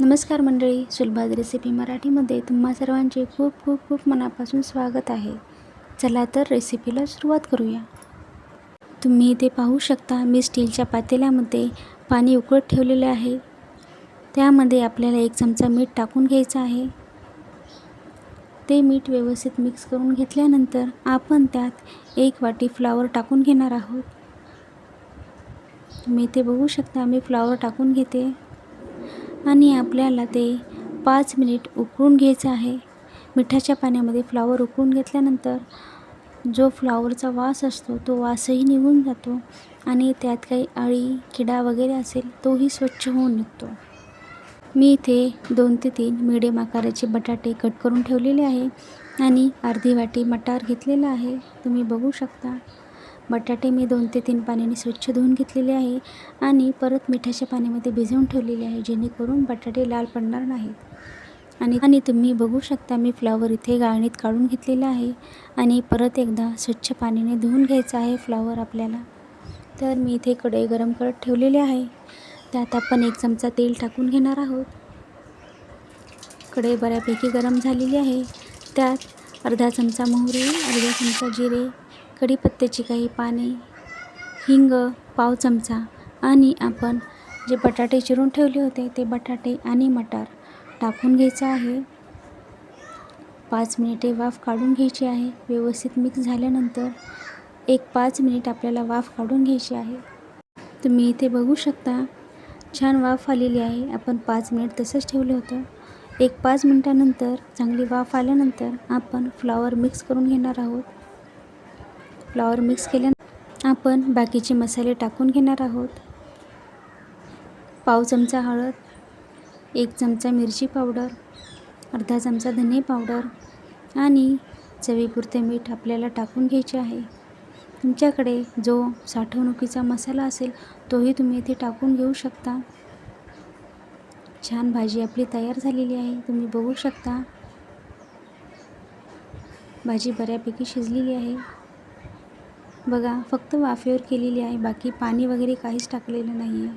नमस्कार मंडळी सुलभाज रेसिपी मराठीमध्ये तुम्हा सर्वांचे खूप खूप खूप मनापासून स्वागत आहे. चला तर रेसिपीला सुरुवात करूया. तुम्ही इथे पाहू शकता मी स्टीलच्या पातेल्यामध्ये पाणी उकळत ठेवलेले आहे. त्यामध्ये आपल्याला एक चमचा मीठ टाकून घ्यायचं आहे. ते मीठ व्यवस्थित मिक्स करून घेतल्यानंतर आपण त्यात एक वाटी फ्लावर टाकून घेणार आहोत. तुम्ही इथे बघू शकता मी फ्लावर टाकून घेते. आणि आपल्याला ते पाच मिनिट उकळून घ्यायचं आहे. मिठाच्या पाण्यामध्ये फ्लावर उकळून घेतल्यानंतर जो फ्लावरचा वास असतो तो वासही निघून जातो आणि त्यात काही अळी किडा वगैरे असेल तोही स्वच्छ होऊन निघतो. मी इथे दोन ते तीन मिडियम आकाराचे बटाटे कट करून ठेवलेले आहे आणि अर्धी वाटी मटार घेतलेला आहे. तुम्ही बघू शकता. बटाटे मी दोन ते तीन पाण्याने स्वच्छ धुवून घेतलेले आहे आणि परत मिठाच्या पाण्यामध्ये भिजवून ठेवलेले आहे जेणेकरून बटाटे लाल पडणार नाहीत. आणि आणि तुम्ही बघू शकता मी फ्लावर इथे गाळणीत काढून घेतलेला आहे आणि परत एकदा स्वच्छ पाण्याने धुवून घ्यायचं आहे फ्लावर आपल्याला. तर मी इथे कढई गरम करत ठेवलेली आहे. त्यात आपण एक चमचा तेल टाकून घेणार आहोत. कढई बऱ्यापैकी गरम झालेली आहे. त्यात अर्धा चमचा मोहरी अर्धा चमचा जिरे कढीपत्त्याची काही पाने हिंग पाव चमचा आणि आपण जे बटाटे चिरून ठेवले होते ते बटाटे आणि मटार टाकून घ्यायचं आहे. पाच मिनिटे वाफ काढून घ्यायची आहे. व्यवस्थित मिक्स झाल्यानंतर एक पाच मिनिट आपल्याला वाफ काढून घ्यायची आहे. तुम्ही इथे बघू शकता छान वाफ आलेली आहे. आपण पाच मिनिट तसंच ठेवलं होतं. एक पाच मिनटानंतर चांगली वाफ आल्यानंतर आपण फ्लॉवर मिक्स करून घेणार आहोत. फ्लावर मिक्स केल्यानंतर आपण बाकीचे मसाले टाकून घेणार आहोत. पाव चमचा हळद एक चमचा मिरची पावडर अर्धा चमचा धने पावडर आणि चवीपुरते मीठ आपल्याला टाकून घ्यायचे आहे. तुमच्याकडे जो साठवणुकीचा मसाला असेल तोही तुम्ही इथे टाकून घेऊ शकता. छान भाजी आपली तयार झालेली आहे तुम्ही बघू शकता. भाजी बऱ्यापैकी शिजलेली आहे. बघा फक्त वाफेवर केलेली आहे बाकी पाणी वगैरे काहीच टाकलेलं नाही आहे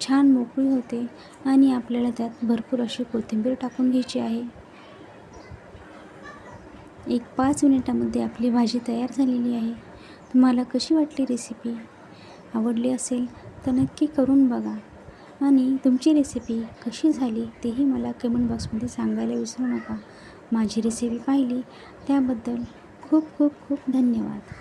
छान मोकळी होते आणि आपल्याला त्यात भरपूर अशी कोथिंबीर टाकून घ्यायची आहे. एक पाच मिनिटामध्ये आपली भाजी तयार झालेली आहे. तुम्हाला कशी वाटली रेसिपी आवडली असेल तर नक्की करून बघा. आणि तुमची रेसिपी कशी झाली तेही मला कमेंट बॉक्समध्ये सांगायला विसरू नका. माझी रेसिपी पाहिली त्याबद्दल खूप खूप खूप धन्यवाद.